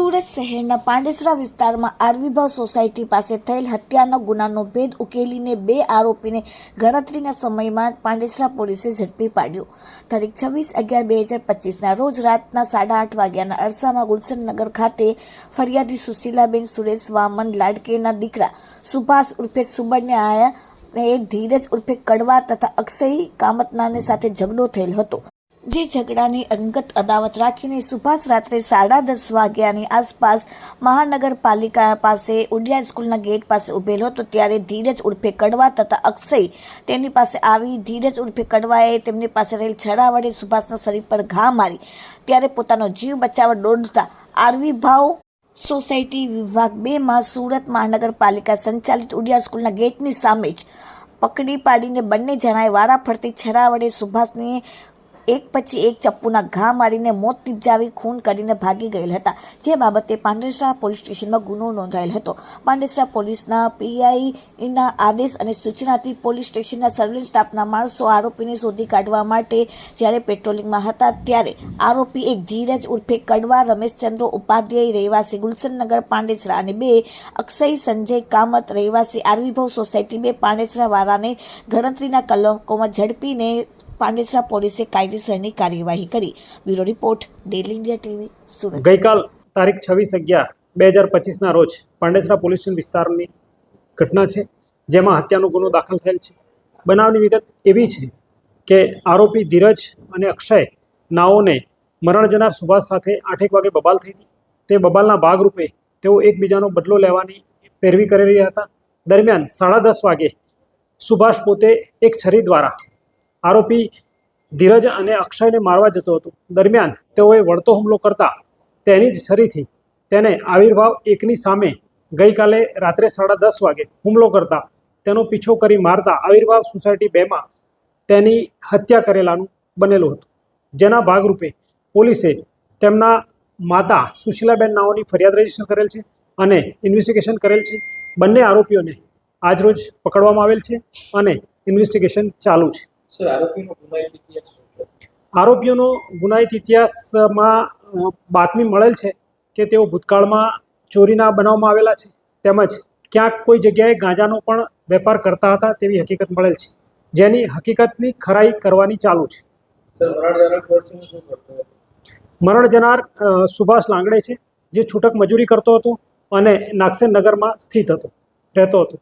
સુરત શહેરના પાંડેસરા વિસ્તારમાં આરવીભાવ સોસાયટી પાસે થયેલ હત્યાના ગુનાનો ભેદ ઉકેલીને બે આરોપીને ગણતરીના સમયમાં પાંડેસરા પોલીસે ઝડપી પાડ્યો. તારીખ છવ્વીસ અગિયાર બે હજાર પચીસના રોજ રાતના સાડા આઠ વાગ્યાના અરસામાં ગુલશનનગર ખાતે ફરિયાદી સુશીલાબેન સુરેશ વામન લાડકેના દીકરા સુભાષ ઉર્ફે સુબરને આયા ને ધીરજ ઉર્ફે કડવા તથા અક્ષય કામતનાને સાથે ઝઘડો થયેલ હતો. જે ઝઘડાની અંગત અદાવત રાખીને સુભાષ રાત્રે સાડા દસ વાગ્યાની આસપાસ મહાનગરપાલિકા પાસે ઉડિયા સ્કૂલના ગેટ પાસે ઉભેલો હતો, ત્યારે ધીરજ ઉર્ફે કડવા તથા અક્ષય તેની પાસે આવી ધીરજ ઉર્ફે કડવાએ તેમની પાસે રહેલ છડા વડે સુભાષના શરીર પર ઘા મારી, ત્યારે પોતાનો જીવ બચાવવા દોડતા આરવી ભાવ સોસાયટી વિભાગ બેમાં સુરત મહાનગરપાલિકા સંચાલિત ઉડિયા સ્કૂલના ગેટની સામે જ પકડી પાડીને બંને જણાએ વારા ફરતી છરા વડે સુભાષને એક પછી એક ચપ્પુના ઘા મારીને મોત નિપજાવી ખૂન કરીને ભાગી ગયેલ હતા. જે બાબતે પાંડેસરા પોલીસ સ્ટેશનમાં ગુનો નોંધાયેલ હતો. પાંડેસરા પોલીસના પીઆઈના આદેશ અને સૂચનાથી પોલીસ સ્ટેશનના સર્વેલન્સ સ્ટાફના માણસો આરોપીને શોધી કાઢવા માટે જ્યારે પેટ્રોલિંગમાં હતા ત્યારે આરોપી એક ધીરજ ઉર્ફે કડવા રમેશચંદ્ર ઉપાધ્યાય રહેવાસી ગુલશનનગર પાંડેસરા અને બે અક્ષય સંજય કામત રહેવાસી આરવીભવ સોસાયટી બે પાંડેસરા વાળાને ગણતરીના કલાકોમાં ઝડપીને પાંડેસરા પોલીસે કાયદેસરની કાર્યવાહી કરી. Bureau report daily India TV, Surat. ગઈકાલ તારીખ છવ્વીસ અગિયાર, બે હજાર પચીસના રોજ પાંડેસરા પોલીસ વિસ્તારની ઘટના છે, જેમાં હત્યાનો ગુનો દાખલ થયેલ છે. બનાવની વિગત એવી છે કે આરોપી ધીરજ અને અક્ષય નાઓને મરણ જનાર સુભાષ સાથે આઠેક વાગે બબાલ થઈ હતી. તે બબાલના ભાગરૂપે તેઓ એકબીજાનો બદલો લેવાની પેરવી કરી રહ્યા હતા. દરમિયાન સાડા દસ વાગે સુભાષ પોતે એક છરી દ્વારા આરોપી ધીરજ અને અક્ષયને મારવા જતો હતો. દરમિયાન તેઓએ વળતો હુમલો કરતા તેની જ છરીથી તેને આવિર્ભાવ એકની સામે ગઈકાલે રાત્રે સાડા દસ વાગે હુમલો કરતા તેનો પીછો કરી મારતા આવિર્ભાવ સોસાયટી બેમાં તેની હત્યા કરેલાનું બનેલું હતું. જેના ભાગરૂપે પોલીસે તેમના માતા સુશીલાબેન નાઓની ફરિયાદ રજિસ્ટર કરેલ છે અને ઇન્વેસ્ટિગેશન કરેલ છે. બંને આરોપીઓને આજરોજ પકડવામાં આવેલ છે અને ઇન્વેસ્ટિગેશન ચાલુ છે. સર આરોપીનો ગુનાહિત ઇતિહાસ આરોપીઓનો ગુનાહિત ઇતિહાસમાં બાતમી મળેલ છે કે તેઓ ભૂતકાળમાં ચોરીના બનાવમાં આવેલા છે. તેમજ ક્યાંક કોઈ જગ્યાએ ગાંજાનો પણ વેપાર કરતા હતા તેવી હકીકત મળેલ છે. જેની હકીકતની ખરાઈ કરવાની ચાલુ છે. મરણ જનાર સુભાષ લાંગડે છે જે છૂટક મજૂરી કરતો હતો અને નાગસેન નગરમાં સ્થિત હતો રહેતો હતો.